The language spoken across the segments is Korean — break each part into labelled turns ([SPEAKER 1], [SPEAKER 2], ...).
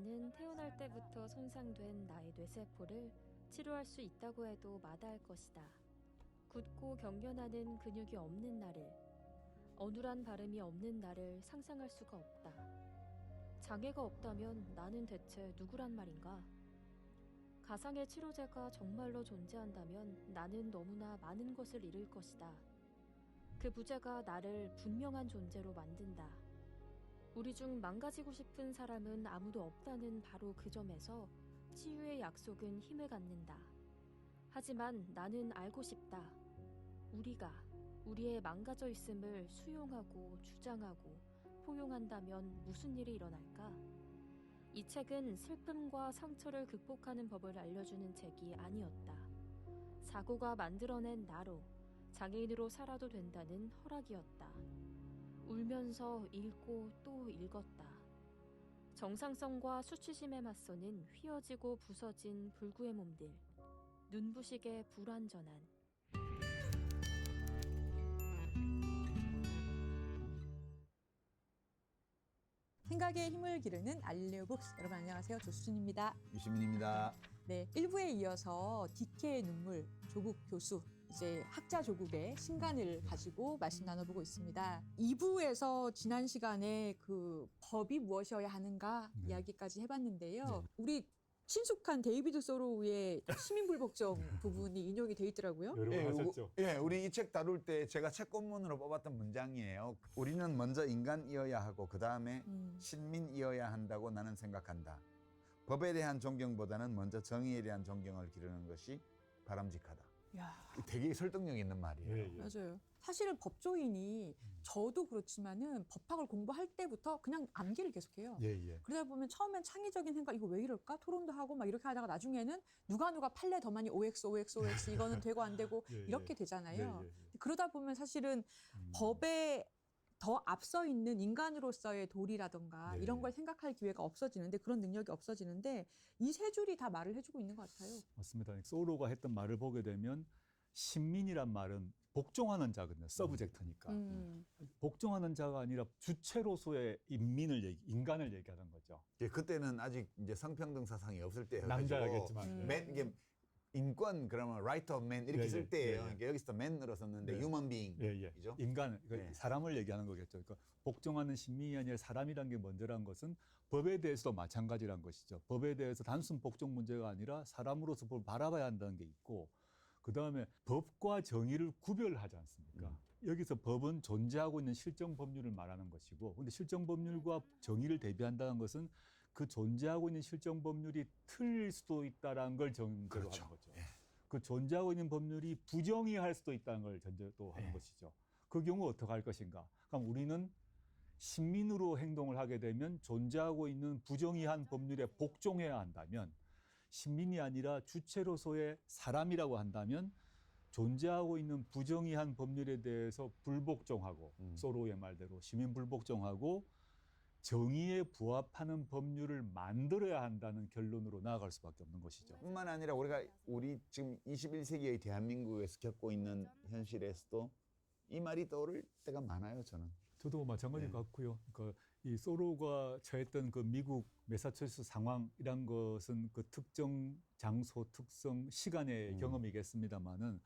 [SPEAKER 1] 나는 태어날 때부터 손상된 나의 뇌세포를 치료할 수 있다고 해도 마다할 것이다. 굳고 경련하는 근육이 없는 나를, 어눌한 발음이 없는 나를 상상할 수가 없다. 장애가 없다면 나는 대체 누구란 말인가? 가상의 치료제가 정말로 존재한다면 나는 너무나 많은 것을 잃을 것이다. 그 부재가 나를 분명한 존재로 만든다. 우리 중 망가지고 싶은 사람은 아무도 없다는 바로 그 점에서 치유의 약속은 힘을 갖는다. 하지만 나는 알고 싶다. 우리가 우리의 망가져 있음을 수용하고 주장하고 포용한다면 무슨 일이 일어날까? 이 책은 슬픔과 상처를 극복하는 법을 알려주는 책이 아니었다. 사고가 만들어낸 나로 장애인으로 살아도 된다는 허락이었다. 울면서 읽고 또 읽었다. 정상성과 수치심에 맞서는 휘어지고 부서진 불구의 몸들. 눈부시게 불완전한
[SPEAKER 2] 생각의 힘을 기르는 알레오북스 여러분 안녕하세요 조수진입니다.
[SPEAKER 3] 유시민입니다.
[SPEAKER 2] 네 1부에 이어서 디케의 눈물 조국 교수 이제 학자 조국의 신간을 가지고 말씀 나눠보고 있습니다. 2부에서 지난 시간에 그 법이 무엇이어야 하는가
[SPEAKER 3] 네.
[SPEAKER 2] 이야기까지 해봤는데요.
[SPEAKER 3] 네.
[SPEAKER 2] 우리 친숙한 데이비드 소로우의 시민불복종 부분이 인용이 돼 있더라고요.
[SPEAKER 3] 예,
[SPEAKER 4] 하셨죠.
[SPEAKER 3] 우- 예, 우리 이 책 다룰 때 제가 책본문으로 뽑았던 문장이에요. 우리는 먼저 인간이어야 하고 그 다음에
[SPEAKER 2] 음.
[SPEAKER 3] 신민이어야 한다고 나는 생각한다. 법에 대한 존경보다는 먼저 정의에 대한 존경을 기르는 것이 바람직하다.
[SPEAKER 2] 야
[SPEAKER 3] 되게 설득력 있는 말이에요.
[SPEAKER 4] 예, 예.
[SPEAKER 2] 맞아요. 사실은 법조인이 저도 그렇지만은 법학을 공부할 때부터 그냥 암기를 계속해요.
[SPEAKER 4] 예, 예.
[SPEAKER 2] 그러다 보면 처음엔 창의적인 생각 이거 왜 이럴까 토론도 하고 막 이렇게 하다가 나중에는 누가 누가 판례 더 많이 OX OX OX 이거는 되고 안 되고
[SPEAKER 4] 예, 예.
[SPEAKER 2] 이렇게 되잖아요.
[SPEAKER 4] 예, 예, 예.
[SPEAKER 2] 그러다 보면 사실은
[SPEAKER 4] 음.
[SPEAKER 2] 법에 더 앞서 있는 인간으로서의 도리라던가
[SPEAKER 4] 네.
[SPEAKER 2] 이런 걸 생각할 기회가 없어지는데 그런 능력이 없어지는데 이 세 줄이 다 말을 해주고 있는 것 같아요.
[SPEAKER 4] 맞습니다. 소로가 했던 말을 보게 되면 신민이란 말은 복종하는 자거든요. 서브젝트니까.
[SPEAKER 2] 음.
[SPEAKER 4] 복종하는 자가 아니라 주체로서의 인민을 얘기, 인간을 얘기하는 거죠.
[SPEAKER 3] 예, 그때는 아직 이제 성평등 사상이 없을 때여가지고
[SPEAKER 4] 남자였겠지만.
[SPEAKER 2] 음.
[SPEAKER 4] 예.
[SPEAKER 3] 맨 이게 인권 그러면 right of man 이렇게
[SPEAKER 4] 예,
[SPEAKER 3] 쓸
[SPEAKER 4] 예,
[SPEAKER 3] 때예요.
[SPEAKER 4] 예, 예.
[SPEAKER 3] 그러니까 여기서 man으로 썼는데
[SPEAKER 4] 네.
[SPEAKER 3] human being
[SPEAKER 4] 예, 예.
[SPEAKER 3] 이죠.
[SPEAKER 4] 인간, 그러니까
[SPEAKER 3] 네.
[SPEAKER 4] 사람을 얘기하는 거겠죠. 그러니까 복종하는 신민이 아니라 사람이라는 게 먼저란 것은 법에 대해서도 마찬가지란 것이죠. 법에 대해서 단순 복종 문제가 아니라 사람으로서 법을 바라봐야 한다는 게 있고, 그 다음에 법과 정의를 구별하지 않습니까? 여기서 법은 존재하고 있는 실정 법률을 말하는 것이고, 근데 실정 법률과 정의를 대비한다는 것은 그 존재하고 있는 실정 법률이 틀릴 수도 있다는 걸 전제로
[SPEAKER 3] 그렇죠.
[SPEAKER 4] 하는 거죠. 그 존재하고 있는 법률이 부정의할 수도 있다는 걸 전제로 하는
[SPEAKER 3] 네.
[SPEAKER 4] 것이죠. 그 경우 어떻게 할 것인가? 그럼 우리는 신민으로 행동을 하게 되면 존재하고 있는 부정의한 법률에 복종해야 한다면 신민이 아니라 주체로서의 사람이라고 한다면 존재하고 있는 부정의한 법률에 대해서 불복종하고
[SPEAKER 3] 음.
[SPEAKER 4] 소로의 말대로 시민 불복종하고 정의에 부합하는 법률을 만들어야 한다는 결론으로 나아갈 수밖에 없는 것이죠.
[SPEAKER 3] 뿐만 아니라 우리가 우리 지금 21세기의 대한민국에서 겪고 있는 현실에서도 이 말이 떠오를 때가 많아요, 저는.
[SPEAKER 4] 저도 마찬가지
[SPEAKER 3] 네.
[SPEAKER 4] 같고요. 그러니까 이 소로가 처했던 그 미국 메사추세츠 상황이란 것은 그 특정 장소, 특성, 시간의
[SPEAKER 3] 음.
[SPEAKER 4] 경험이겠습니다만은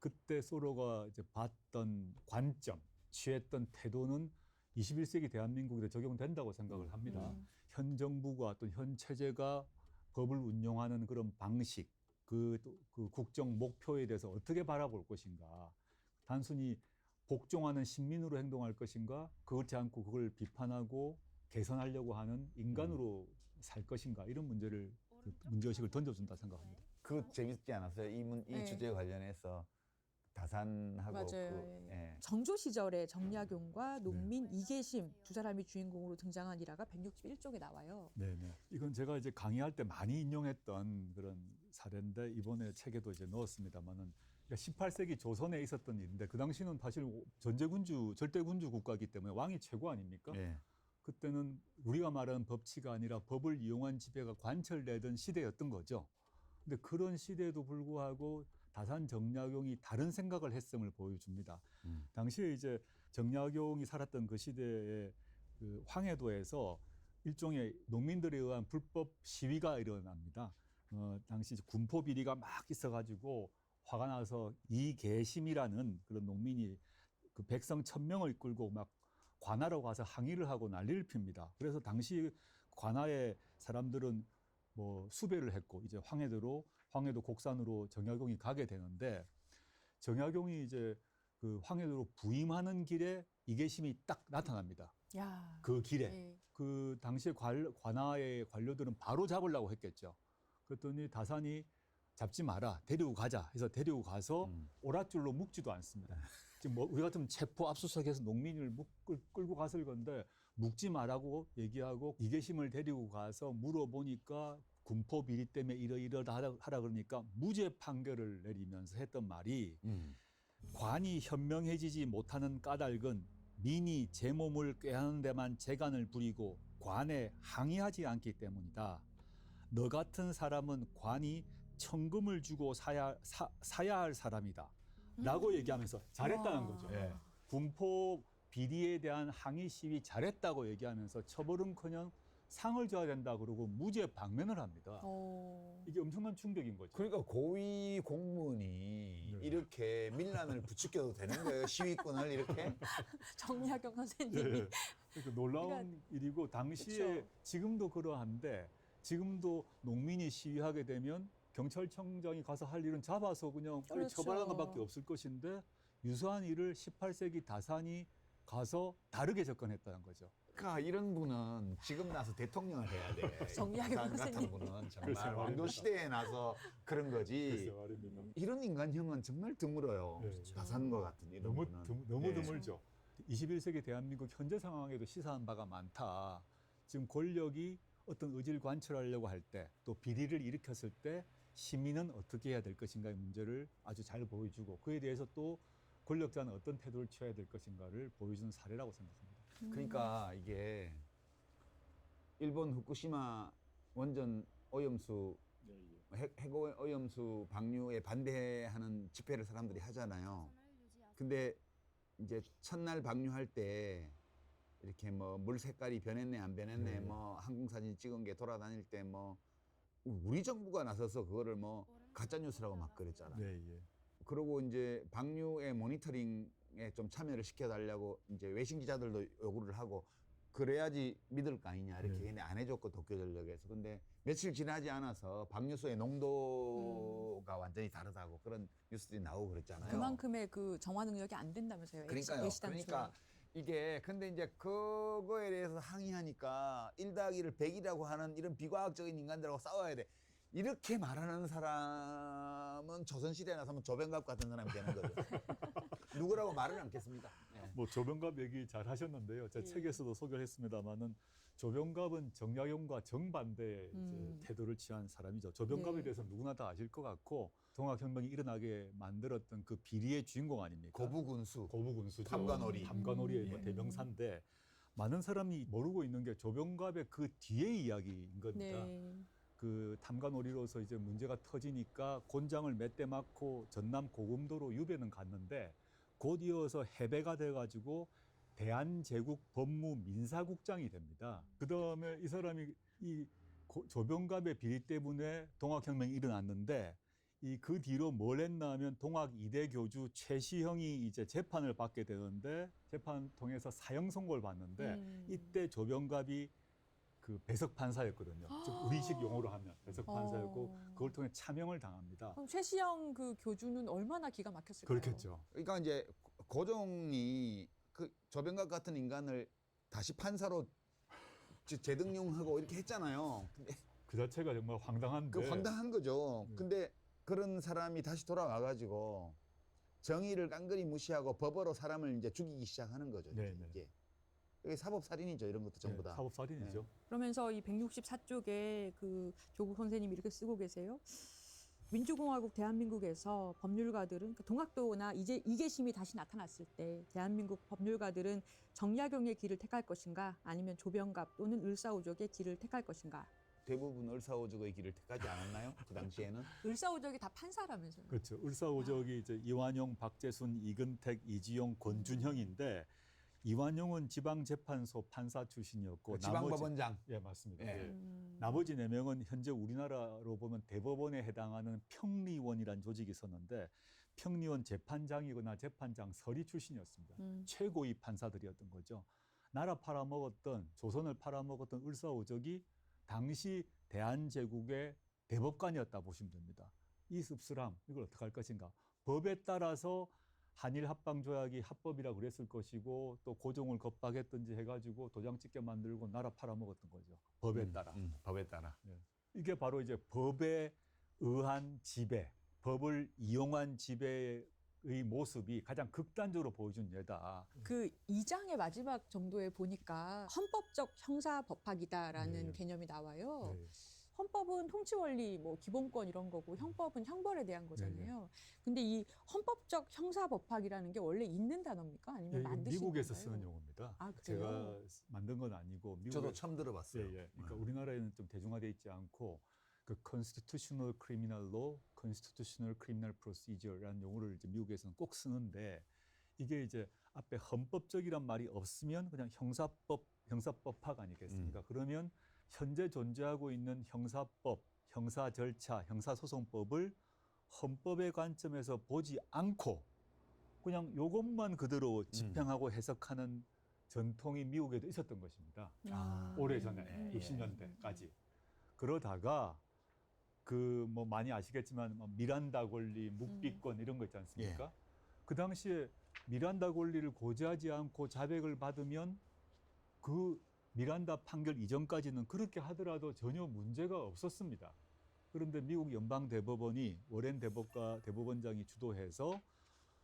[SPEAKER 4] 그때 소로가 이제 봤던 관점, 취했던 태도는 21세기 대한민국에 적용된다고 생각을 합니다.
[SPEAKER 2] 음.
[SPEAKER 4] 현 정부가 어떤 현 체제가 법을 운용하는 그런 방식, 그, 또그 국정 목표에 대해서 어떻게 바라볼 것인가. 단순히 복종하는 신민으로 행동할 것인가, 그렇지 않고 그걸 비판하고 개선하려고 하는 인간으로 살 것인가, 이런 문제를, 그 문제의식을 던져준다 생각합니다.
[SPEAKER 3] 그 재밌지 않았어요? 이, 문, 이
[SPEAKER 2] 네.
[SPEAKER 3] 주제 관련해서 다산하고
[SPEAKER 2] 맞아요.
[SPEAKER 3] 그,
[SPEAKER 2] 예.
[SPEAKER 3] 예.
[SPEAKER 2] 정조 시절에 정약용과 농민 이계심 두 사람이 주인공으로 등장한 일화가 161쪽에 나와요.
[SPEAKER 4] 네 네. 이건 제가 이제 강의할 때 많이 인용했던 그런 사례인데 이번에 책에도 이제 넣었습니다만은 18세기 조선에 있었던 일인데 그 당시는 사실 전제군주, 절대군주 국가이기 때문에 왕이 최고 아닙니까?
[SPEAKER 3] 예.
[SPEAKER 4] 그때는 우리가 말하는 법치가 아니라 법을 이용한 지배가 관철되던 시대였던 거죠. 근데 그런 시대에도 불구하고 다산 정약용이 다른 생각을 했음을 보여줍니다.
[SPEAKER 3] 음.
[SPEAKER 4] 당시에 이제 정약용이 살았던 그 시대에 그 황해도에서 일종의 농민들에 의한 불법 시위가 일어납니다. 어, 당시 군포 비리가 막 있어가지고 화가 나서 이계심이라는 그런 농민이 그 백성 천 명을 이끌고 막 관하로 가서 항의를 하고 난리를 핍니다. 그래서 당시 관하의 사람들은 뭐 수배를 했고 이제 황해도로 황해도 곡산으로 정약용이 가게 되는데 정약용이 이제 그 황해도로 부임하는 길에 이계심이 딱 나타납니다.
[SPEAKER 2] 야.
[SPEAKER 4] 그 길에
[SPEAKER 2] 네.
[SPEAKER 4] 그 당시에 관, 관아의 관료들은 바로 잡으려고 했겠죠. 그랬더니 다산이 잡지 마라, 데리고 가자 해서 데리고 가서
[SPEAKER 3] 음.
[SPEAKER 4] 오랏줄로 묶지도 않습니다. 지금 뭐 우리 같으면 체포 압수수색해서 농민을 묶, 끌, 끌고 갔을 건데 묶지 마라고 얘기하고 이계심을 데리고 가서 물어보니까 군포 비리 때문에 이러이러다 하라, 하라 그러니까 무죄 판결을 내리면서 했던 말이
[SPEAKER 3] 음.
[SPEAKER 4] 관이 현명해지지 못하는 까닭은 민이 제 몸을 꾀하는 데만 재간을 부리고 관에 항의하지 않기 때문이다. 너 같은 사람은 관이 천금을 주고 사야, 사, 사야 할 사람이다. 라고 얘기하면서 잘했다는
[SPEAKER 2] 와.
[SPEAKER 4] 거죠. 예. 군포 비리에 대한 항의 시위 잘했다고 얘기하면서 처벌은커녕 상을 줘야 된다 그러고 무죄 방면을 합니다.
[SPEAKER 2] 어.
[SPEAKER 4] 이게 엄청난 충격인 거죠.
[SPEAKER 3] 그러니까 고위 공무원이
[SPEAKER 4] 네.
[SPEAKER 3] 이렇게 밀란을 부추겨도 되는 거예요. 시위꾼을 이렇게.
[SPEAKER 2] 정약용 선생님이
[SPEAKER 4] 예. 그러니까 놀라운 일이고 당시에
[SPEAKER 2] 그쵸.
[SPEAKER 4] 지금도 그러한데 지금도 농민이 시위하게 되면 경찰청장이 가서 할 일은 잡아서 그냥 빨리
[SPEAKER 2] 그렇죠.
[SPEAKER 4] 처벌하는 것밖에 없을 것인데 유사한 일을 18세기 다산이 가서 다르게 접근했다는 거죠.
[SPEAKER 3] 그러니까 이런 분은 지금 나서 대통령을 해야 돼.
[SPEAKER 2] 정리하게
[SPEAKER 3] 다산 같은
[SPEAKER 2] 선생님.
[SPEAKER 3] 분은
[SPEAKER 4] 글쎄요,
[SPEAKER 3] 정말
[SPEAKER 4] 말입니다.
[SPEAKER 3] 왕조 시대에 나서 그런 거지.
[SPEAKER 4] 말입니다.
[SPEAKER 3] 이런 인간형은 정말 드물어요.
[SPEAKER 4] 네, 그렇죠.
[SPEAKER 3] 다산과 같은 이런
[SPEAKER 4] 너무
[SPEAKER 3] 분은.
[SPEAKER 4] 드, 너무
[SPEAKER 3] 네.
[SPEAKER 4] 드물죠. 21세기 대한민국 현재 상황에도 시사한 바가 많다. 지금 권력이 어떤 의지를 관철하려고 할 때 또 비리를 일으켰을 때 시민은 어떻게 해야 될 것인가의 문제를 아주 잘 보여주고 그에 대해서 또 권력자는 어떤 태도를 취해야 될 것인가를 보여주는 사례라고 생각합니다.
[SPEAKER 3] 그러니까 이게 일본 후쿠시마 원전 오염수 핵, 핵 오염수 방류에 반대하는 집회를 사람들이 하잖아요. 근데 이제 첫날 방류할 때 이렇게 뭐 물 색깔이 변했네 안 변했네
[SPEAKER 4] 네.
[SPEAKER 3] 뭐 항공 사진 찍은 게 돌아다닐 때 뭐 우리 정부가 나서서 그거를 뭐 가짜 뉴스라고 막 그랬잖아요.
[SPEAKER 4] 네, 예.
[SPEAKER 3] 그리고 이제 방류의 모니터링에 좀 참여를 시켜달라고 이제 외신 기자들도 요구를 하고 그래야지 믿을 거 아니냐 이렇게
[SPEAKER 4] 네.
[SPEAKER 3] 근데 안 해줬고 도쿄전력에서 근데 며칠 지나지 않아서 방류수의 농도가 완전히 다르다고 그런 뉴스들이 나오고 그랬잖아요.
[SPEAKER 2] 그만큼의 그 정화 능력이 안 된다면서요.
[SPEAKER 3] 그러니까요. 그러니까 이게 근데 이제 그거에 대해서 항의하니까 1더하기를 100이라고 하는 이런 비과학적인 인간들하고 싸워야 돼. 이렇게 말하는 사람 은 조선시대에 나서면 조병갑 같은 사람이 되는 거죠. 누구라고 말을 않겠습니다. 예.
[SPEAKER 4] 뭐 조병갑 얘기 잘 하셨는데요. 제
[SPEAKER 2] 예.
[SPEAKER 4] 책에서도 소개를 했습니다마는 조병갑은 정약용과 정반대의
[SPEAKER 2] 음.
[SPEAKER 4] 태도를 취한 사람이죠. 조병갑에
[SPEAKER 2] 네.
[SPEAKER 4] 대해서 누구나 다 아실 것 같고 동학혁명이 일어나게 만들었던 그 비리의 주인공 아닙니까?
[SPEAKER 3] 고부군수.
[SPEAKER 4] 고부군수죠.
[SPEAKER 3] 탐관오리.
[SPEAKER 4] 탐관오리의 뭐
[SPEAKER 3] 예.
[SPEAKER 4] 대명사인데 많은 사람이 모르고 있는 게 조병갑의 그 뒤의 이야기인 겁니다.
[SPEAKER 2] 네.
[SPEAKER 4] 그 탐관오리로서 이제 문제가 터지니까 곤장을 몇 대 맞고 전남 고금도로 유배는 갔는데 곧 이어서 해배가 돼가지고 대한제국 법무 민사국장이 됩니다. 그 다음에 이 사람이 이 고- 조병갑의 비리 때문에 동학혁명이 일어났는데 이 그 뒤로 뭘 했나 하면 동학 이대 교주 최시형이 이제 재판을 받게 되는데 재판 통해서 사형 선고를 받는데
[SPEAKER 2] 음.
[SPEAKER 4] 이때 조병갑이 그 배석 판사였거든요. 즉 우리식 용어로 하면 배석 판사였고
[SPEAKER 2] 어.
[SPEAKER 4] 그걸 통해 차명을 당합니다.
[SPEAKER 2] 그럼 최시영 그 교주는 얼마나 기가 막혔을까요?
[SPEAKER 4] 그렇겠죠.
[SPEAKER 3] 그러니까 이제 고종이 그 조병갑 같은 인간을 다시 판사로 재- 재등용하고 이렇게 했잖아요. 근데
[SPEAKER 4] 그 자체가 정말 황당한데.
[SPEAKER 3] 그 황당한 거죠.
[SPEAKER 4] 네.
[SPEAKER 3] 근데 그런 사람이 다시 돌아와 가지고 정의를 깡그리 무시하고 법으로 사람을 이제 죽이기 시작하는 거죠. 이제
[SPEAKER 4] 네, 네.
[SPEAKER 3] 이게. 이게 사법 살인이죠. 이런 것도 전부
[SPEAKER 4] 네,
[SPEAKER 3] 다.
[SPEAKER 4] 사법 살인이죠.
[SPEAKER 2] 그러면서 이 164쪽에 그 조국 선생님이 이렇게 쓰고 계세요. 민주공화국 대한민국에서 법률가들은 그 동학도나 이제 이계심이 다시 나타났을 때 대한민국 법률가들은 정약용의 길을 택할 것인가 아니면 조병갑 또는 을사오적의 길을 택할 것인가
[SPEAKER 3] 대부분 을사오적의 길을 택하지 않았나요? 그 당시에는
[SPEAKER 2] 을사오적이 다 판사라면서요.
[SPEAKER 4] 그렇죠. 을사오적이 이제 이완용, 박재순, 이근택, 이지용, 권준형인데 이완용은 지방재판소 판사 출신이었고
[SPEAKER 3] 그 지방법원장.
[SPEAKER 4] 예 맞습니다.
[SPEAKER 3] 예.
[SPEAKER 4] 예.
[SPEAKER 2] 음.
[SPEAKER 4] 나머지 네 명은 현재 우리나라로 보면 대법원에 해당하는 평리원이라는 조직이 있었는데 평리원 재판장이거나 재판장 서리 출신이었습니다.
[SPEAKER 2] 음.
[SPEAKER 4] 최고위 판사들이었던 거죠. 나라 팔아먹었던 조선을 팔아먹었던 을사오적이 당시 대한제국의 대법관이었다 보시면 됩니다. 이 씁쓸함 이걸 어떻게 할 것인가? 법에 따라서 한일 합방 조약이 합법이라 그랬을 것이고 또 고종을 겁박했든지 해가지고 도장 찍게 만들고 나라 팔아먹었던 거죠. 법에 따라.
[SPEAKER 3] 음, 법에 따라.
[SPEAKER 4] 이게 바로 이제 법에 의한 지배, 법을 이용한 지배의 모습이 가장 극단적으로 보여준 예다.
[SPEAKER 2] 그 2장의 마지막 정도에 보니까 헌법적 형사 법학이다라는
[SPEAKER 4] 네.
[SPEAKER 2] 개념이 나와요.
[SPEAKER 4] 네.
[SPEAKER 2] 헌법은 통치 원리, 뭐 기본권 이런 거고 형법은 형벌에 대한 거잖아요. 근데 이 헌법적 형사 법학이라는 게 원래 있는 단어입니까?
[SPEAKER 4] 예,
[SPEAKER 2] 아니면
[SPEAKER 4] 이거
[SPEAKER 2] 만드신
[SPEAKER 4] 미국에서
[SPEAKER 2] 건가요?
[SPEAKER 4] 쓰는 용어입니다.
[SPEAKER 2] 아, 그래요?
[SPEAKER 4] 제가 만든 건 아니고 미국에
[SPEAKER 3] 저도 처음 들어봤어요.
[SPEAKER 4] 예, 예. 그러니까
[SPEAKER 3] 음.
[SPEAKER 4] 우리나라에는 좀 대중화돼 있지 않고 그 constitutional criminal law, constitutional criminal procedure라는 용어를 이제 미국에서는 꼭 쓰는데 이게 이제 앞에 헌법적이란 말이 없으면 그냥 형사법, 형사법학 아니겠습니까?
[SPEAKER 3] 음.
[SPEAKER 4] 그러면 현재 존재하고 있는 형사법, 형사 절차, 형사소송법을 헌법의 관점에서 보지 않고 그냥 요것만 그대로 집행하고 해석하는 전통이 미국에도 있었던 것입니다.
[SPEAKER 3] 아,
[SPEAKER 4] 오래전에
[SPEAKER 2] 음.
[SPEAKER 3] 예.
[SPEAKER 4] 60년대까지 그러다가 그 뭐 많이 아시겠지만 뭐 미란다 권리, 묵비권 이런 거 있지 않습니까? 그 당시에 미란다 권리를 고지하지 않고 자백을 받으면 그 미란다 판결 이전까지는 그렇게 하더라도 전혀 문제가 없었습니다. 그런데 미국 연방 대법원이 워렌 대법과 대법원장이 주도해서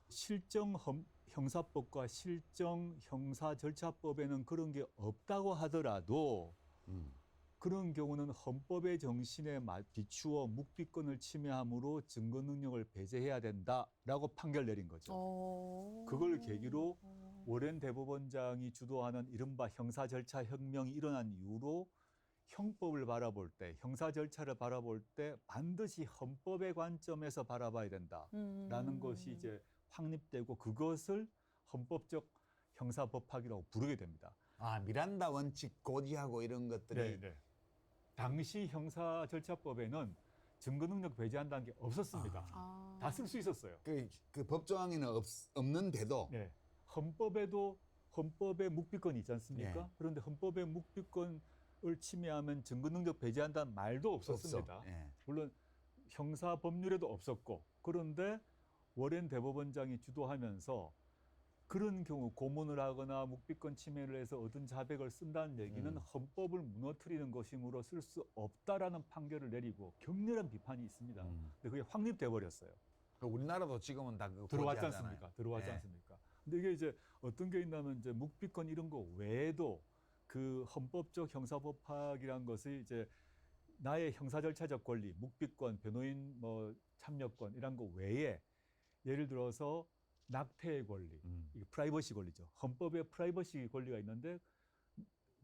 [SPEAKER 4] 실정 헌- 형사법과 실정 형사 절차법에는 그런 게 없다고 하더라도
[SPEAKER 3] 음.
[SPEAKER 4] 그런 경우는 헌법의 정신에 마- 비추어 묵비권을 침해함으로 증거 능력을 배제해야 된다라고 판결 내린 거죠.
[SPEAKER 2] 어.
[SPEAKER 4] 그걸 계기로
[SPEAKER 2] 어.
[SPEAKER 4] 워렌 대법원장이 주도하는 이른바 형사 절차 혁명이 일어난 이후로 형법을 바라볼 때, 형사 절차를 바라볼 때 반드시 헌법의 관점에서 바라봐야 된다라는
[SPEAKER 2] 음.
[SPEAKER 4] 것이 이제 확립되고 그것을 헌법적 형사법학이라고 부르게 됩니다.
[SPEAKER 3] 아 미란다 원칙 고지하고 이런 것들이
[SPEAKER 4] 네, 당시 형사 절차법에는 증거 능력 배제한다는 게 없었습니다.
[SPEAKER 2] 아.
[SPEAKER 4] 다쓸 수 있었어요.
[SPEAKER 3] 그, 그 법조항에는 없, 없는데도
[SPEAKER 4] 네. 헌법에도 헌법에 묵비권이 있지 않습니까?
[SPEAKER 3] 네.
[SPEAKER 4] 그런데 헌법의 묵비권을 침해하면 증거 능력 배제한다는 말도 없었습니다.
[SPEAKER 3] 예.
[SPEAKER 4] 물론 형사 법률에도 없었고 그런데 워렌 대법원장이 주도하면서 그런 경우 고문을 하거나 묵비권 침해를 해서 얻은 자백을 쓴다는 얘기는
[SPEAKER 3] 음.
[SPEAKER 4] 헌법을 무너뜨리는 것이므로 쓸 수 없다라는 판결을 내리고 격렬한 비판이 있습니다.
[SPEAKER 3] 음.
[SPEAKER 4] 근데 그게 확립돼 버렸어요.
[SPEAKER 3] 그 우리나라도 지금은 다 그거
[SPEAKER 4] 들어왔지. 않습니까? 들어왔지
[SPEAKER 3] 네.
[SPEAKER 4] 않습니까? 근데 이게 이제 어떤 게 있냐면 이제 묵비권 이런 거 외에도 그 헌법적 형사법학이란 것이 이제 나의 형사 절차적 권리, 묵비권, 변호인 뭐 참여권 이런 거 외에 예를 들어서 낙태의 권리,
[SPEAKER 3] 음.
[SPEAKER 4] 이게 프라이버시 권리죠. 헌법에 프라이버시 권리가 있는데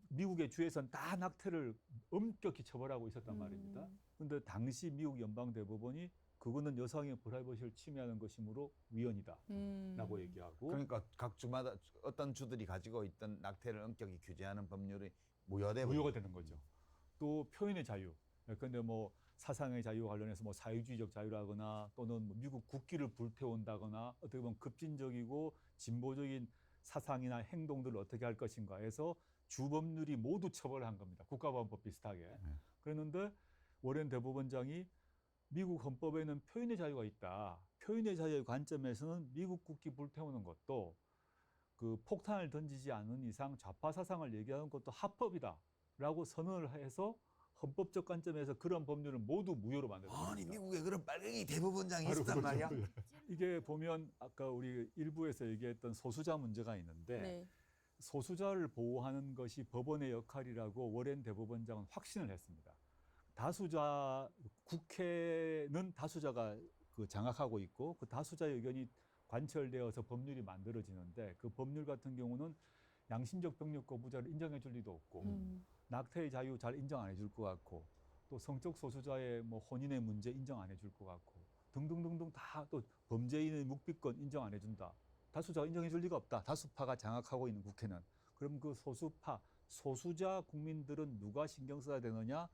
[SPEAKER 4] 미국의 주에서는 다 낙태를 엄격히 처벌하고 있었단
[SPEAKER 2] 음.
[SPEAKER 4] 말입니다. 근데 당시 미국 연방 대법원이 그거는 여성의 프라이버시를 침해하는 것이므로 위헌이다라고
[SPEAKER 2] 음.
[SPEAKER 4] 얘기하고
[SPEAKER 3] 그러니까 각 주마다 어떤 주들이 가지고 있던 낙태를 엄격히 규제하는 법률이 무효돼
[SPEAKER 4] 무효가 되는 거죠. 또 표현의 자유. 근데 뭐 사상의 자유 관련해서 뭐 사회주의적 자유라거나 또는 뭐 미국 국기를 불태운다거나 어떻게 보면 급진적이고 진보적인 사상이나 행동들을 어떻게 할 것인가 해서 주법률이 모두 처벌한 겁니다. 국가보안법 비슷하게.
[SPEAKER 3] 네.
[SPEAKER 4] 그랬는데 워렌 대법원장이 미국 헌법에는 표현의 자유가 있다. 표현의 자유의 관점에서는 미국 국기 불태우는 것도 그 폭탄을 던지지 않는 이상 좌파 사상을 얘기하는 것도 합법이다 라고 선언을 해서 헌법적 관점에서 그런 법률을 모두 무효로 만들었습니다.
[SPEAKER 3] 아니 미국에 그런 빨갱이 대법원장이 있었단 말이야.
[SPEAKER 4] 그렇죠. 이게 보면 아까 우리 일부에서 얘기했던 소수자 문제가 있는데
[SPEAKER 2] 네.
[SPEAKER 4] 소수자를 보호하는 것이 법원의 역할이라고 워렌 대법원장은 확신을 했습니다. 다수자 국회는 다수자가 그 장악하고 있고 그 다수자의 의견이 관철되어서 법률이 만들어지는데 그 법률 같은 경우는 양심적 병력 거부자를 인정해 줄 리도 없고
[SPEAKER 2] 음.
[SPEAKER 4] 낙태의 자유 잘 인정 안 해줄 것 같고 또 성적 소수자의 뭐 혼인의 문제 인정 안 해줄 것 같고 등등등등 다 또 범죄인의 묵비권 인정 안 해준다 다수자가 인정해 줄 리가 없다. 다수파가 장악하고 있는 국회는. 그럼 그 소수파, 소수자 국민들은 누가 신경 써야 되느냐?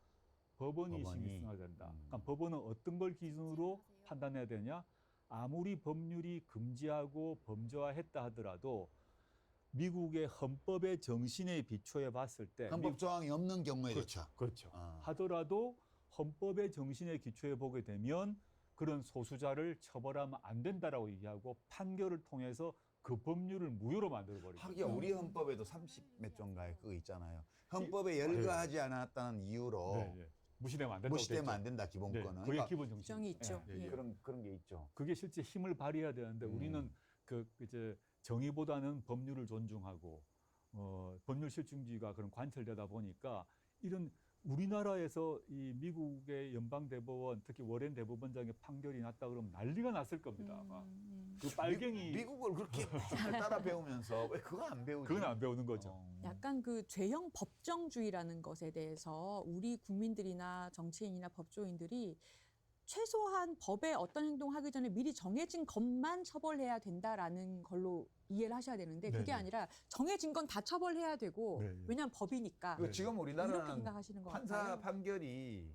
[SPEAKER 4] 법원이. 신경 써야 된다.
[SPEAKER 3] 음.
[SPEAKER 4] 그러니까 법원은 어떤 걸 기준으로 판단해야 되냐? 아무리 법률이 금지하고 범죄화했다 하더라도 미국의 헌법의 정신에 비추어 봤을 때
[SPEAKER 3] 헌법 조항이 없는 경우에
[SPEAKER 4] 그렇죠. 그렇죠.
[SPEAKER 3] 아.
[SPEAKER 4] 하더라도 헌법의 정신에 기초해 보게 되면 그런 소수자를 처벌하면 안 된다라고 얘기하고 판결을 통해서 그 법률을 무효로 만들어 버리죠.
[SPEAKER 3] 하기야
[SPEAKER 2] 음.
[SPEAKER 3] 우리 헌법에도 30몇 조인가에 그거 있잖아요. 헌법에 열거하지 않았다는 이유로
[SPEAKER 4] 네, 네. 무시되면 안 된다고
[SPEAKER 3] 무시되면. 안 된다
[SPEAKER 4] 네,
[SPEAKER 3] 기본권은.
[SPEAKER 4] 그게
[SPEAKER 3] 그러니까
[SPEAKER 4] 기본 정신.
[SPEAKER 2] 규정이 있죠.
[SPEAKER 4] 예, 예, 예.
[SPEAKER 2] 예.
[SPEAKER 3] 그런 그런 게 있죠.
[SPEAKER 4] 그게 실제 힘을 발휘해야 되는데
[SPEAKER 3] 음.
[SPEAKER 4] 우리는 그 이제 정의보다는 법률을 존중하고 어, 법률 실증주의가 그런 관철되다 보니까 이런 우리나라에서 이 미국의 연방 대법원 특히 워렌 대법원장의 판결이 났다 그러면 난리가 났을 겁니다 아마.
[SPEAKER 2] 음,
[SPEAKER 4] 그 빨갱이
[SPEAKER 3] 미, 국을 그렇게 잘 따라 배우면서 왜 그거 안 배우지?
[SPEAKER 4] 그건 안 배우는 거죠.
[SPEAKER 3] 어.
[SPEAKER 2] 약간 그 죄형 법정주의라는 것에 대해서 우리 국민들이나 정치인이나 법조인들이 최소한 법에 어떤 행동하기 전에 미리 정해진 것만 처벌해야 된다라는 걸로 이해를 하셔야 되는데 그게
[SPEAKER 4] 네네.
[SPEAKER 2] 아니라 정해진 건 다 처벌해야 되고
[SPEAKER 4] 네, 네.
[SPEAKER 2] 왜냐하면 법이니까
[SPEAKER 3] 그 지금 우리나라는
[SPEAKER 2] 생각하시는 것
[SPEAKER 3] 판사
[SPEAKER 2] 같아요.
[SPEAKER 3] 판결이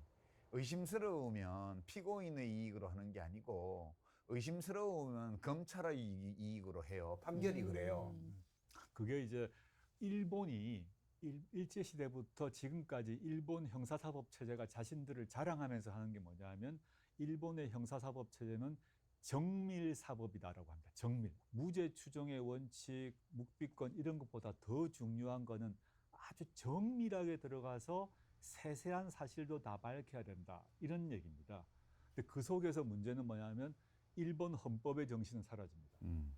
[SPEAKER 3] 의심스러우면 피고인의 이익으로 하는 게 아니고 의심스러우면 검찰의 이익- 이익으로 해요. 판결이 그래요.
[SPEAKER 2] 음.
[SPEAKER 4] 그게 이제 일본이 일, 일제 시대부터 지금까지 일본 형사사법 체제가 자신들을 자랑하면서 하는 게 뭐냐 하면 일본의 형사사법 체제는 정밀 사법이다라고 합니다. 정밀. 무죄 추정의 원칙, 묵비권 이런 것보다 더 중요한 거는 아주 정밀하게 들어가서 세세한 사실도 다 밝혀야 된다. 이런 얘기입니다. 근데 그 속에서 문제는 뭐냐면 일본 헌법의 정신은 사라집니다.
[SPEAKER 3] 음.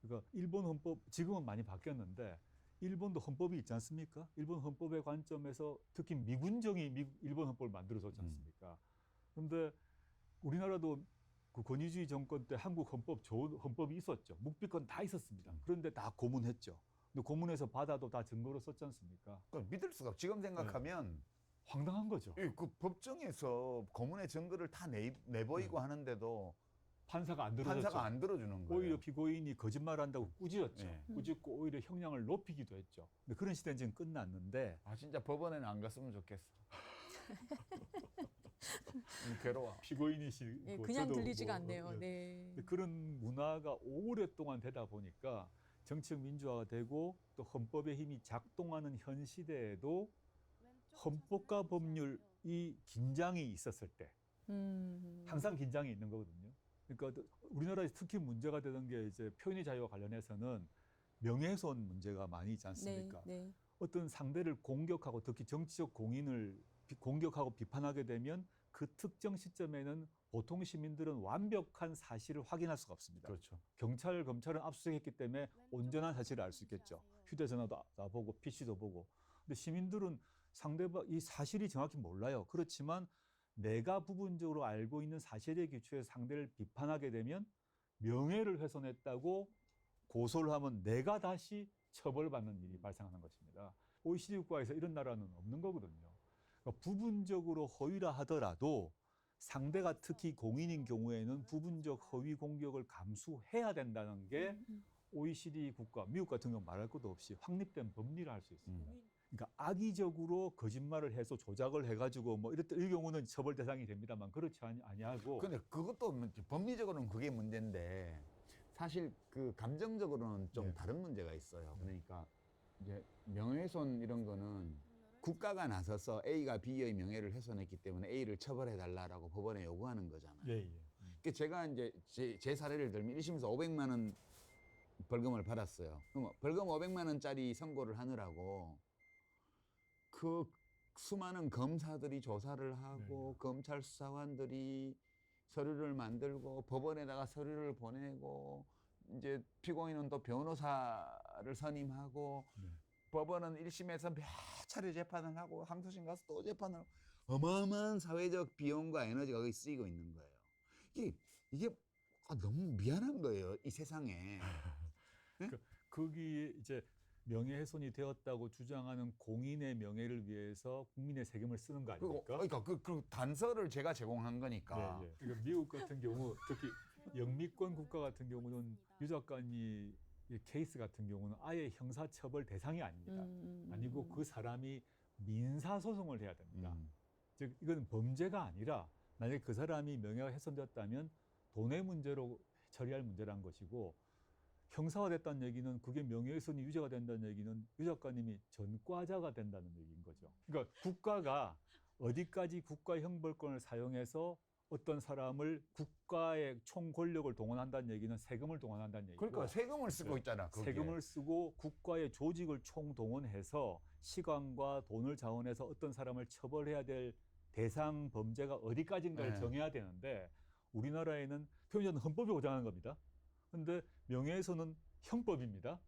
[SPEAKER 4] 그러니까 일본 헌법 지금은 많이 바뀌었는데 일본도 헌법이 있지 않습니까? 일본 헌법의 관점에서 특히 미군정이 미, 일본 헌법을 만들어줬지
[SPEAKER 3] 음.
[SPEAKER 4] 않습니까? 그런데 우리나라도 그 권위주의 정권 때 한국 헌법 좋은 헌법이 있었죠. 묵비권 다 있었습니다. 그런데 다 고문했죠. 근데 고문해서 받아도 다 증거로 썼지 않습니까?
[SPEAKER 3] 그걸 믿을 수가 없. 지금 생각하면
[SPEAKER 4] 황당한 거죠.
[SPEAKER 3] 이그 법정에서 고문의 증거를 다 내, 내보이고 하는데도
[SPEAKER 4] 판사가 안 들어줬죠.
[SPEAKER 3] 판사가 안 들어주는 거예요.
[SPEAKER 4] 오히려 피고인이 거짓말한다고 꾸짖었죠.
[SPEAKER 3] 네.
[SPEAKER 4] 꾸짖고 오히려 형량을 높이기도 했죠. 근데 그런 시대는 지금 끝났는데
[SPEAKER 3] 아 진짜 법원에는 안 갔으면 좋겠어. 음, 괴로워.
[SPEAKER 4] 피고인이시
[SPEAKER 2] 예,
[SPEAKER 4] 뭐
[SPEAKER 2] 그냥 들리지가
[SPEAKER 4] 뭐,
[SPEAKER 2] 않네요.
[SPEAKER 4] 예.
[SPEAKER 2] 네.
[SPEAKER 4] 그런 문화가 오랫동안 되다 보니까 정치적 민주화가 되고 또 헌법의 힘이 작동하는 현 시대에도 헌법과 법률이 긴장이 있었을 때
[SPEAKER 2] 음.
[SPEAKER 4] 항상 긴장이 있는 거거든요. 그러니까 우리나라에서 특히 문제가 되던 게 이제 표현의 자유와 관련해서는 명예훼손 문제가 많이 있지 않습니까?
[SPEAKER 2] 네, 네.
[SPEAKER 4] 어떤 상대를 공격하고 특히 정치적 공인을 비- 공격하고 비판하게 되면 그 특정 시점에는 보통 시민들은 완벽한 사실을 확인할 수가 없습니다.
[SPEAKER 3] 그렇죠.
[SPEAKER 4] 경찰, 검찰은 압수수색했기 때문에 온전한 사실을 알 수 있겠죠. 휴대전화도 아- 다 보고 PC도 보고. 근데 시민들은 상대방 이 사실이 정확히 몰라요. 그렇지만 내가 부분적으로 알고 있는 사실에 기초해 상대를 비판하게 되면 명예를 훼손했다고 고소를 하면 내가 다시 처벌받는 일이 발생하는 것입니다. OECD 국가에서 이런 나라는 없는 거거든요. 그러니까 부분적으로 허위라 하더라도 상대가 특히 공인인 경우에는 부분적 허위 공격을 감수해야 된다는 게
[SPEAKER 2] 음,
[SPEAKER 4] OECD 국가, 미국 같은 경우 말할 것도 없이 확립된 법리라 할 수 있습니다.
[SPEAKER 3] 음.
[SPEAKER 4] 그러니까 악의적으로 거짓말을 해서 조작을 해가지고 뭐 이럴 때이 경우는 처벌 대상이 됩니다만 그렇지 아니, 아니하고
[SPEAKER 3] 근데 그것도 문- 법리적으로는 그게 문제인데 사실 그 감정적으로는 좀
[SPEAKER 4] 네.
[SPEAKER 3] 다른 문제가 있어요. 그러니까 이제 명예훼손 이런 거는 국가가 나서서 A가 B의 명예를 훼손했기 때문에 A를 처벌해 달라라고 법원에 요구하는 거잖아요.
[SPEAKER 4] 예, 예. 음.
[SPEAKER 3] 그 제가 이제 제, 제 사례를 들면 1심에서 500만 원 벌금을 받았어요. 그럼 벌금 500만 원짜리 선고를 하느라고 그 수많은 검사들이 조사를 하고
[SPEAKER 4] 네.
[SPEAKER 3] 검찰 수사관들이 서류를 만들고 법원에다가 서류를 보내고 이제 피고인은 또 변호사를 선임하고
[SPEAKER 4] 네.
[SPEAKER 3] 법원은 1심에서 몇 차례 재판을 하고 항소심 가서 또 재판을 하고 어마어마한 사회적 비용과 에너지가 거기 쓰이고 있는 거예요. 이게 이게 아, 너무 미안한 거예요. 이 세상에.
[SPEAKER 4] 거기 이제 명예훼손이 되었다고 주장하는 공인의 명예를 위해서 국민의 세금을 쓰는 거 아닙니까?
[SPEAKER 3] 그러니까 그, 그 단서를 제가 제공한 거니까.
[SPEAKER 4] 네, 예. 그러니까 미국 같은 경우 특히 영미권 국가 같은 경우는 유 작가님이 이 케이스 같은 경우는 아예 형사처벌 대상이 아닙니다.
[SPEAKER 5] 음, 음,
[SPEAKER 4] 아니고
[SPEAKER 5] 음.
[SPEAKER 4] 그 사람이 민사 소송을 해야 됩니다.
[SPEAKER 3] 음.
[SPEAKER 4] 즉 이건 범죄가 아니라 만약에 그 사람이 명예가 훼손됐다면 돈의 문제로 처리할 문제란 것이고 형사화됐다는 얘기는 그게 명예훼손이 유죄가 된다는 얘기는 유 작가님이 전과자가 된다는 얘기인 거죠. 그러니까 국가가 어디까지 국가 형벌권을 사용해서 어떤 사람을 국가의 총 권력을 동원한다는 얘기는 세금을 동원한다는 얘기고
[SPEAKER 3] 그러니까 세금을 쓰고
[SPEAKER 4] 네.
[SPEAKER 3] 있잖아. 거기에.
[SPEAKER 4] 세금을 쓰고 국가의 조직을 총 동원해서 시간과 돈을 자원해서 어떤 사람을 처벌해야 될 대상 범죄가 어디까지인가를
[SPEAKER 3] 네.
[SPEAKER 4] 정해야 되는데 우리나라에는 표현자는 헌법이 보장하는 겁니다. 근데 명예훼손은 형법입니다.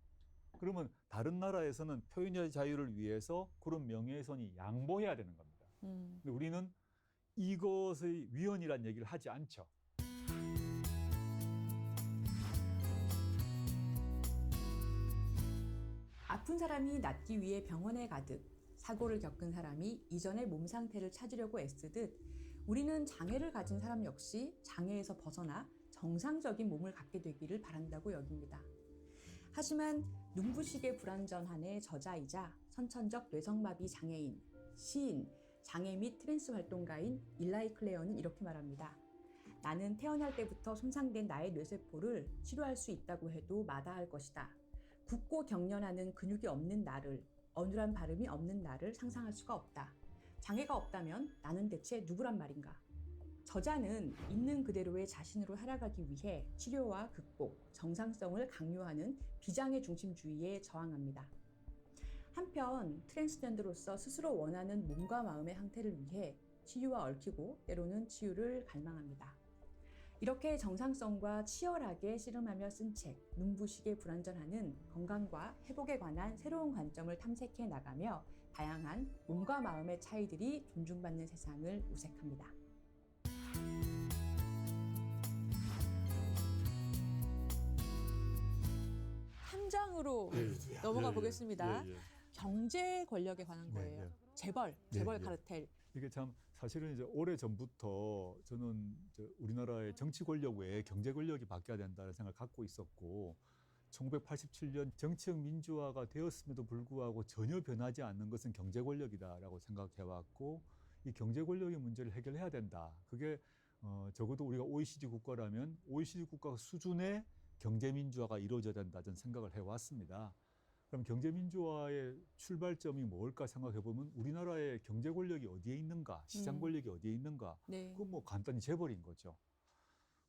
[SPEAKER 4] 그러면 다른 나라에서는 표현의 자유를 위해서 그런 명예훼손이 양보해야 되는 겁니다.
[SPEAKER 5] 음.
[SPEAKER 4] 근데 우리는 이것의 위헌이란 얘기를 하지 않죠.
[SPEAKER 5] 아픈 사람이 낫기 위해 병원에 가듯 사고를 겪은 사람이 이전의 몸 상태를 찾으려고 애쓰듯 우리는 장애를 가진 사람 역시 장애에서 벗어나 정상적인 몸을 갖게 되기를 바란다고 여깁니다. 하지만 눈부시게 불완전한의 저자이자 선천적 뇌성마비 장애인, 시인, 장애 및 트랜스 활동가인 일라이 클레어는 이렇게 말합니다. 나는 태어날 때부터 손상된 나의 뇌세포를 치료할 수 있다고 해도 마다할 것이다. 굳고 경련하는 근육이 없는 나를, 어눌한 발음이 없는 나를 상상할 수가 없다. 장애가 없다면 나는 대체 누구란 말인가? 저자는 있는 그대로의 자신으로 살아가기 위해 치료와 극복, 정상성을 강요하는 비장애 중심주의에 저항합니다. 한편 트랜스젠더로서 스스로 원하는 몸과 마음의 상태를 위해 치유와 얽히고 때로는 치유를 갈망합니다. 이렇게 정상성과 치열하게 씨름하며 쓴 책, 눈부시게 불완전하는 건강과 회복에 관한 새로운 관점을 탐색해 나가며 다양한 몸과 마음의 차이들이 존중받는 세상을 우색합니다. 한 장으로 넘어가 보겠습니다.
[SPEAKER 4] 예, 예.
[SPEAKER 5] 경제 권력에 관한
[SPEAKER 4] 네,
[SPEAKER 5] 거예요.
[SPEAKER 4] 네.
[SPEAKER 5] 재벌,
[SPEAKER 4] 네,
[SPEAKER 5] 재벌
[SPEAKER 4] 네.
[SPEAKER 5] 카르텔.
[SPEAKER 4] 이게 참 사실은 이제 오래 전부터 저는 저 우리나라의 정치 권력 외에 경제 권력이 바뀌어야 된다는 생각을 갖고 있었고 1987년 정치적 민주화가 되었음에도 불구하고 전혀 변하지 않는 것은 경제 권력이다라고 생각해 왔고 이 경제 권력의 문제를 해결해야 된다. 그게 어 적어도 우리가 OECD 국가라면 OECD 국가 수준의 경제 민주화가 이루어져야 된다 저는 생각을 해 왔습니다. 그럼 경제 민주화의 출발점이 뭘까 생각해 보면 우리나라의 경제 권력이 어디에 있는가, 시장
[SPEAKER 5] 음.
[SPEAKER 4] 권력이 어디에 있는가,
[SPEAKER 5] 네.
[SPEAKER 4] 그건 뭐 간단히 재벌인 거죠.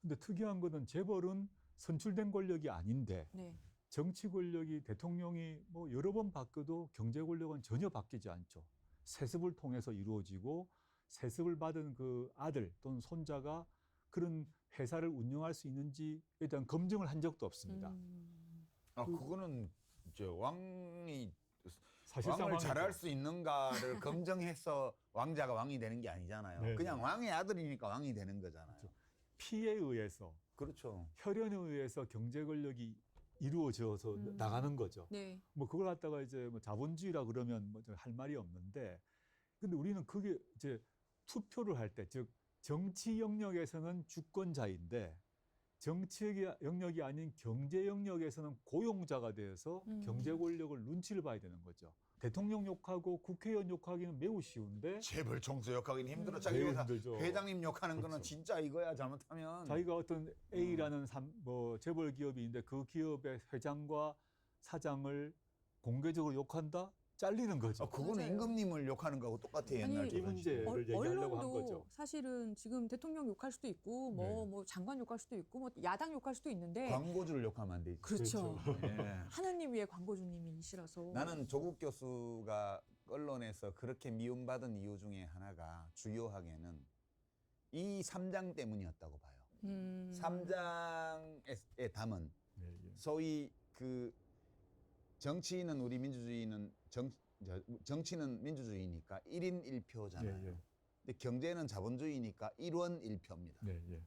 [SPEAKER 4] 근데 특이한 거는 재벌은 선출된 권력이 아닌데
[SPEAKER 5] 네.
[SPEAKER 4] 정치 권력이 대통령이 뭐 여러 번 바뀌어도 경제 권력은 전혀 바뀌지 않죠. 세습을 통해서 이루어지고 세습을 받은 그 아들 또는 손자가 그런 회사를 운영할 수 있는지에 대한 검증을 한 적도 없습니다.
[SPEAKER 5] 음.
[SPEAKER 3] 아 그거는 저 왕이
[SPEAKER 4] 사실상
[SPEAKER 3] 왕을. 잘할 수 있는가를 검증해서 왕자가 왕이 되는 게 아니잖아요.
[SPEAKER 4] 네,
[SPEAKER 3] 그냥
[SPEAKER 4] 네.
[SPEAKER 3] 왕의 아들이니까 왕이 되는 거잖아요.
[SPEAKER 4] 그렇죠. 피에 의해서
[SPEAKER 3] 그렇죠.
[SPEAKER 4] 혈연에 의해서 경제 권력이 이루어져서
[SPEAKER 5] 음.
[SPEAKER 4] 나가는 거죠.
[SPEAKER 5] 네.
[SPEAKER 4] 뭐 그걸 갖다가 이제 뭐 자본주의라 그러면 뭐 할 말이 없는데 근데 우리는 그게 이제 투표를 할 때 즉 정치 영역에서는 주권자인데 정치 영역이 아닌 경제 영역에서는 고용자가 되어서
[SPEAKER 5] 음.
[SPEAKER 4] 경제 권력을 눈치를 봐야 되는 거죠. 대통령 욕하고 국회의원 욕하기는 매우 쉬운데
[SPEAKER 3] 재벌 총수 욕하기는 힘들어.
[SPEAKER 5] 음.
[SPEAKER 3] 자기
[SPEAKER 4] 매우
[SPEAKER 3] 회사
[SPEAKER 4] 힘들죠.
[SPEAKER 3] 회장님 욕하는 거는
[SPEAKER 4] 그렇죠.
[SPEAKER 3] 진짜 이거야 잘못하면.
[SPEAKER 4] 자기가 어떤 A라는 삼, 뭐 재벌 기업이 있는데 그 기업의 회장과 사장을 공개적으로 욕한다? 잘리는 거죠.
[SPEAKER 3] 아, 그거는
[SPEAKER 5] 맞아요.
[SPEAKER 3] 임금님을 욕하는 거하고 똑같아
[SPEAKER 5] 아니,
[SPEAKER 3] 옛날
[SPEAKER 4] 이
[SPEAKER 3] 조선 시대.
[SPEAKER 4] 문제를
[SPEAKER 5] 얼-
[SPEAKER 4] 얘기하려고 한
[SPEAKER 5] 언론도
[SPEAKER 4] 거죠.
[SPEAKER 5] 사실은 지금 대통령 욕할 수도 있고 뭐
[SPEAKER 4] 네.
[SPEAKER 5] 뭐 장관 욕할 수도 있고 뭐 야당 욕할 수도 있는데
[SPEAKER 3] 광고주를 욕하면 안 되지.
[SPEAKER 5] 그렇죠.
[SPEAKER 3] 예.
[SPEAKER 5] 하느님 위에 광고주님이시라서
[SPEAKER 3] 나는 조국 교수가 언론에서 그렇게 미움받은 이유 중에 하나가 주요하게는 이 삼장 때문이었다고 봐요.
[SPEAKER 5] 음.
[SPEAKER 3] 삼장에 담은
[SPEAKER 4] 예, 예.
[SPEAKER 3] 소위 그 정치인은 우리 민주주의는 정, 저, 정치는 민주주의니까 1인 1표잖아요.
[SPEAKER 4] 예, 예.
[SPEAKER 3] 근데 경제는 자본주의니까 1원 1표입니다.
[SPEAKER 4] 네, 예.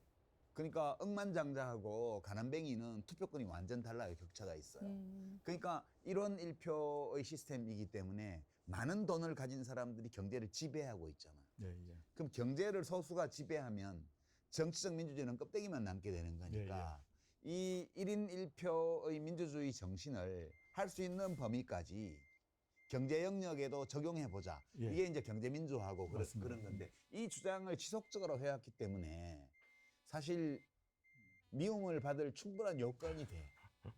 [SPEAKER 3] 그러니까 억만장자하고 가난뱅이는 투표권이 완전 달라요. 격차가 있어요.
[SPEAKER 5] 음.
[SPEAKER 3] 그러니까 1원 1표의 시스템이기 때문에 많은 돈을 가진 사람들이 경제를 지배하고 있잖아요.
[SPEAKER 4] 예, 예.
[SPEAKER 3] 그럼 경제를 소수가 지배하면 정치적 민주주의는 껍데기만 남게 되는 거니까 이 1인 1표의 민주주의 정신을 할 수 있는 범위까지 경제 영역에도 적용해 보자.
[SPEAKER 4] 예.
[SPEAKER 3] 이게 이제 경제 민주화고 그런,
[SPEAKER 4] 맞습니다.
[SPEAKER 3] 그런 건데 이 주장을 지속적으로 해왔기 때문에 사실 미움을 받을 충분한 요건이 돼.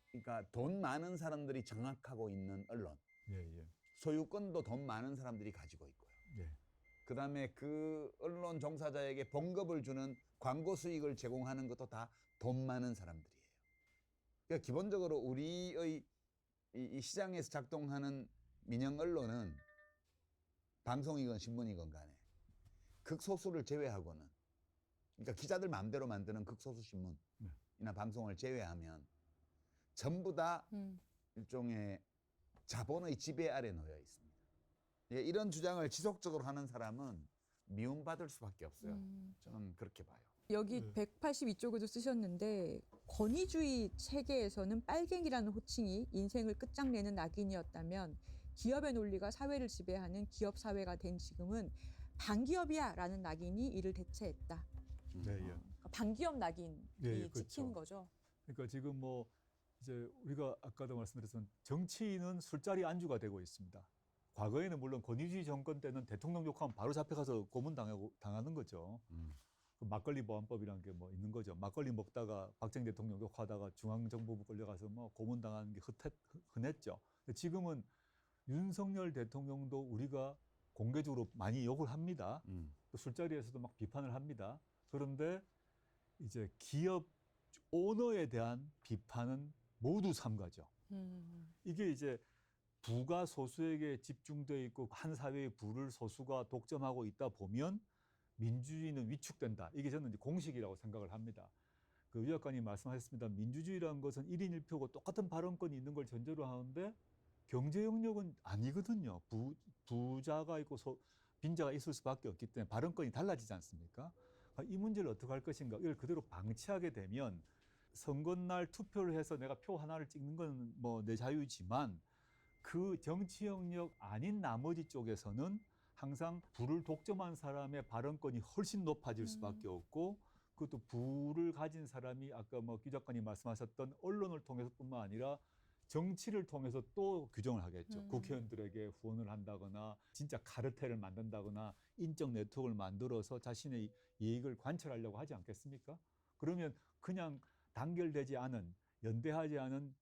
[SPEAKER 3] 그러니까 돈 많은 사람들이 장악하고 있는 언론,
[SPEAKER 4] 예, 예.
[SPEAKER 3] 소유권도 돈 많은 사람들이 가지고 있고요.
[SPEAKER 4] 예.
[SPEAKER 3] 그다음에 그 언론 종사자에게 봉급을 주는 광고 수익을 제공하는 것도 다 돈 많은 사람들이에요. 그러니까 기본적으로 우리의 이, 이 시장에서 작동하는 민영 언론은 방송이건 신문이건 간에 극소수를 제외하고는 그러니까 기자들 마음대로 만드는 극소수 신문이나
[SPEAKER 4] 네.
[SPEAKER 3] 방송을 제외하면 전부 다
[SPEAKER 2] 음.
[SPEAKER 3] 일종의 자본의 지배 아래 놓여 있습니다. 예, 이런 주장을 지속적으로 하는 사람은 미움받을 수밖에 없어요.
[SPEAKER 2] 음.
[SPEAKER 3] 저는 그렇게 봐요.
[SPEAKER 2] 여기
[SPEAKER 4] 네.
[SPEAKER 2] 182쪽에도 쓰셨는데 권위주의 체계에서는 빨갱이라는 호칭이 인생을 끝장내는 낙인이었다면 기업의 논리가 사회를 지배하는 기업 사회가 된 지금은 반기업이야라는 낙인이 이를 대체했다.
[SPEAKER 4] 네, 예.
[SPEAKER 2] 그러니까 반기업 낙인이
[SPEAKER 4] 예, 예, 그렇죠.
[SPEAKER 2] 찍힌 거죠.
[SPEAKER 4] 그러니까 지금 뭐 이제 우리가 아까도 말씀드렸지만 정치인은 술자리 안주가 되고 있습니다. 과거에는 물론 권위주의 정권 때는 대통령 욕하면 바로 잡혀가서 고문 당하고 당하는 거죠. 그 막걸리 보안법이라는 게 뭐 있는 거죠. 막걸리 먹다가 박정희 대통령 욕하다가 중앙정보부 끌려가서 뭐 고문 당하는 게 흔했, 흔했죠. 근데 지금은 윤석열 대통령도 우리가 공개적으로 많이 욕을 합니다.
[SPEAKER 3] 음.
[SPEAKER 4] 또 술자리에서도 막 비판을 합니다. 그런데 이제 기업 오너에 대한 비판은 모두 삼가죠.
[SPEAKER 2] 음.
[SPEAKER 4] 이게 이제 부가 소수에게 집중돼 있고 한 사회의 부를 소수가 독점하고 있다 보면 민주주의는 위축된다. 이게 저는 이제 공식이라고 생각을 합니다. 그 위원장님 말씀하셨습니다. 민주주의라는 것은 1인 1표고 똑같은 발언권이 있는 걸 전제로 하는데 경제 영역은 아니거든요. 부, 부자가 있고 소, 빈자가 있을 수밖에 없기 때문에 발언권이 달라지지 않습니까? 아, 이 문제를 어떻게 할 것인가? 이걸 그대로 방치하게 되면 선거날 투표를 해서 내가 표 하나를 찍는 건 뭐 내 자유지만 그 정치 영역 아닌 나머지 쪽에서는 항상 부를 독점한 사람의 발언권이 훨씬 높아질 수밖에 없고 그것도 부를 가진 사람이 아까 뭐 기자관이 말씀하셨던 언론을 통해서뿐만 아니라 정치를 통해서 또 규정을 하겠죠.
[SPEAKER 2] 음.
[SPEAKER 4] 국회의원들에게 후원을 한다거나 진짜 카르텔을 만든다거나 인적 네트워크를 만들어서 자신의 이익을 관철하려고 하지 않겠습니까? 그러면 그냥 단결되지 않은 연대하지 않은